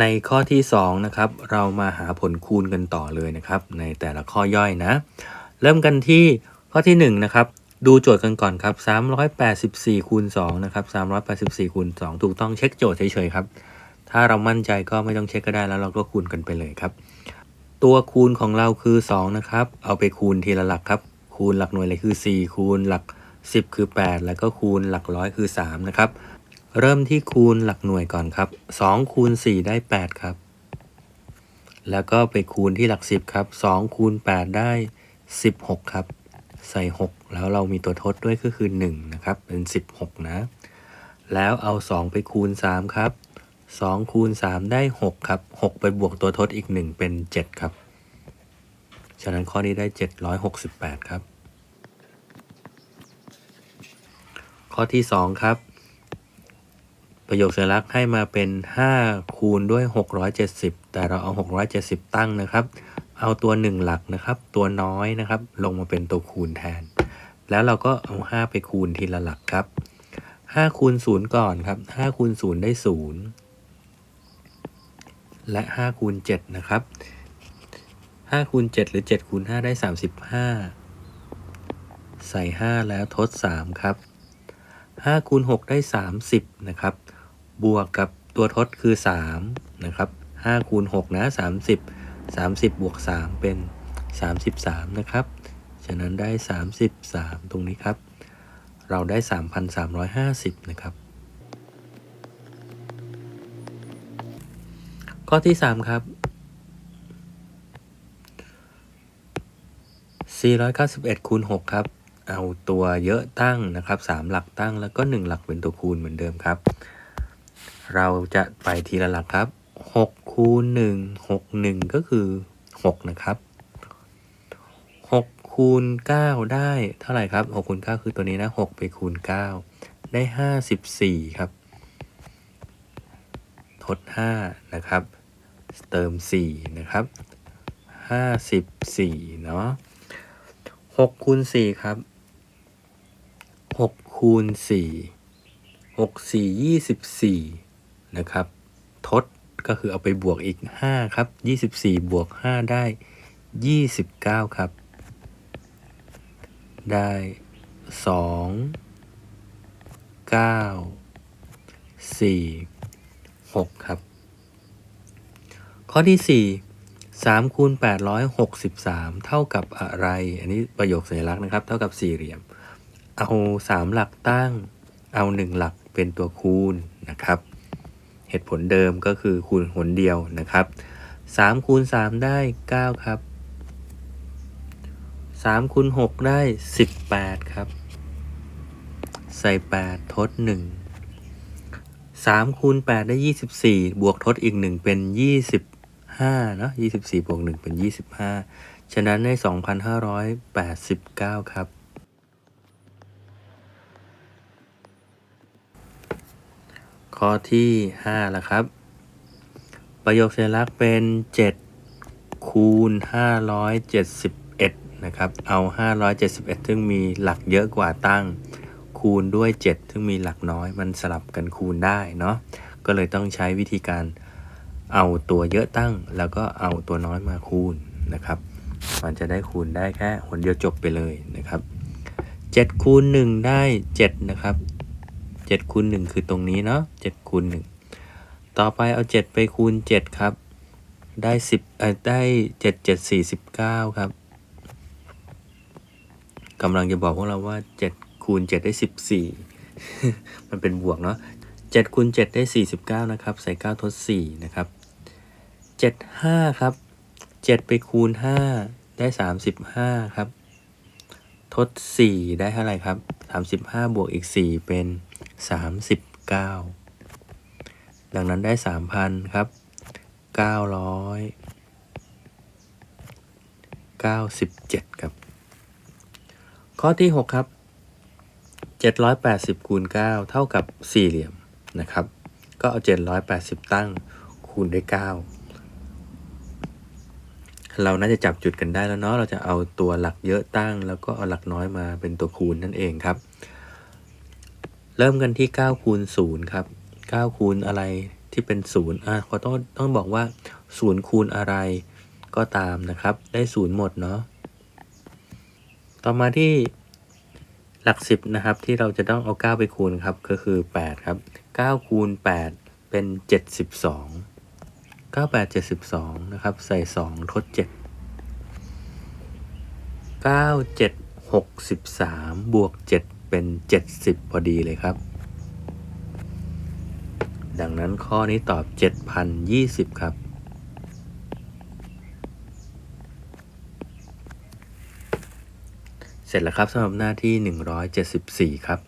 ในข้อที่2นะครับเรามาหาผลคูณกันต่อเลยนะครับ ในแต่ละข้อย่อยนะ เริ่มกันที่ข้อที่1นะครับดูโจทย์กันก่อนครับ384คูณ2นะครับ384คูณ2ถูกต้องเช็คโจทย์เฉยๆครับ ถ้าเรามั่นใจก็ไม่ต้องเช็คก็ได้แล้วเราก็คูณกันไปเลยครับ ตัวคูณของเราคือ2นะครับเอาไปคูณทีละหลักครับ คูณหลักหน่วยเลยคือ 4 คูณหลัก 10 คือ 8 แล้วก็คูณหลักร้อยคือ3นะครับ เริ่มที่คูณหลักหน่วยก่อนครับ2คูณ4ได้ 8 ครับ แล้วก็ไปคูณที่หลัก 10 ครับ2คูณ8ได้ 16 ครับ ใส่ 6 แล้วเรามีตัวทดด้วยก็คือ 1 นะครับ เป็น 16 นะ แล้วเอา 2 ไปคูณ 3 ครับ2คูณ3ได้ 6 ครับ 6 ไปบวกตัวทดอีก 1 เป็น 7 ครับ ฉะนั้นข้อนี้ได้ 768 ครับ ข้อที่ 2 ครับ ประโยคสัญลักษณ์ให้มาเป็น 5 คูณด้วย 670 แต่เราเอา 670 ตั้งนะครับ เอาตัว 1 หลักนะครับ ตัวน้อยนะครับ ลงมาเป็นตัวคูณแทน แล้วเราก็เอา 5 ไปคูณทีละหลักครับ 5 คูณ 0 ก่อนครับ5คูณ 0 ได้ 0 และ 5 คูณ 7 นะครับ 5 คูณ 7 หรือ 7 คูณ 5 ได้ 35 ใส่ 5 แล้วทด 3 ครับ5คูณ6ได้ 30 นะครับ บวกกับตัวทดคือ 3 นะครับ5คูณ6นะ 30 30 บวก 3 เป็น 33 นะครับ ฉะนั้นได้ 33 ตรงนี้ครับ เราได้ 3,350 นะครับ ข้อที่ 3 ครับ 491คูณ6ครับ เอาตัวเยอะตั้งนะครับ 3 หลักตั้งแล้วก็ 1 หลักเป็นตัวคูณเหมือนเดิมครับ เราจะไปทีละหลักครับ6คูณ1 6 1 ก็คือ 6 นะครับ6คูณ9ได้เท่าไหร่ครับ6คูณ9คือตัวนี้นะ6ไปคูณ 9 ได้ 54 ครับทด 5 นะครับ เติม 4 นะครับ 54 เนาะ6คูณ4ครับ6คูณ4 6 4 24 นะครับ ทดก็คือเอาไปบวกอีก 5 ครับ 24 บวก 5 ได้ 29 ครับ ได้ 2 9 4 6 ครับ ข้อที่ 4 3คูณ863 เท่ากับอะไร อันนี้ประโยคสัญลักษณ์นะครับ เท่ากับสี่เหลี่ยม เอา 3 หลักตั้ง เอา 1 หลักเป็นตัวคูณนะครับ เหตุผลเดิมก็คือคูณหนเดียวนะครับ3คูณ3ได้ 9 ครับ3คูณ6ได้ 18 ครับ ใส่ 8 ทด 1 3คูณ8ได้ 24 บวกทดอีก 1 เป็น 25เนาะ24 บวก 1 เป็น 25 ฉะนั้นได้ 2,589 ครับ ข้อที่5แล้วครับ ประโยคสัญลักษณ์เป็น 7 คูณ 571 นะครับ เอา 571 ซึ่งมีหลักเยอะกว่าตั้ง คูณด้วย 7 ซึ่งมีหลักน้อย มันสลับกันคูณได้เนาะ ก็เลยต้องใช้วิธีการเอาตัวเยอะตั้ง แล้วก็เอาตัวน้อยมาคูณนะครับ มันจะได้คูณได้แค่หนเดียวจบไปเลยนะครับ7คูณ1ได้ 7 นะครับ 7คูณ1คือตรงนี้เนาะ7คูณ1ต่อไปเอา 7 ไปคูณ 7 ครับ ได้10เอ่อได้ 7 7 49ครับกำลังจะบอกพวกเราว่า 7 คูณ 7 ได้ 14 มันเป็นบวกเนาะ7คูณ7ได้ 49 นะครับ ใส่ 9 ทด 4 นะครับ 7 5 ครับ 7 ไปคูณ 5 ได้ 35 ครับ ทด 4 ได้เท่าไหร่ครับ 35 บวกอีก 4 เป็น 39 ดังนั้นได้ 3,000 ครับ 997 ครับ ข้อที่ 6 ครับ 780 คูณ 9 เท่ากับสี่เหลี่ยมนะครับ ก็เอา 780 ตั้งคูณด้วย 9 เราน่าจะจับจุดกันได้แล้วเนาะ เราจะเอาตัวหลักเยอะตั้ง แล้วก็เอาหลักน้อยมาเป็นตัวคูณนั่นเองครับ เริ่มกันที่9คูณ0ครับ9คูณอะไรที่เป็นศูนย์อะขอต้องต้องบอกว่าศูนย์คูณอะไรก็ตามนะครับ ได้ศูนย์หมดเนาะ ต่อมาที่หลักสิบนะครับ ที่เราจะต้องเอา 9 ไปคูณครับ ก็คือ 8 ครับ9คูณ8เป็น 72 98 72 นะครับ ใส่ 2 ทด 7 97 63 บวก 7 เป็น 70 พอดีเลยครับ ดังนั้นข้อนี้ตอบ 7,020 ครับ เสร็จแล้วครับสำหรับหน้าที่ 174 ครับ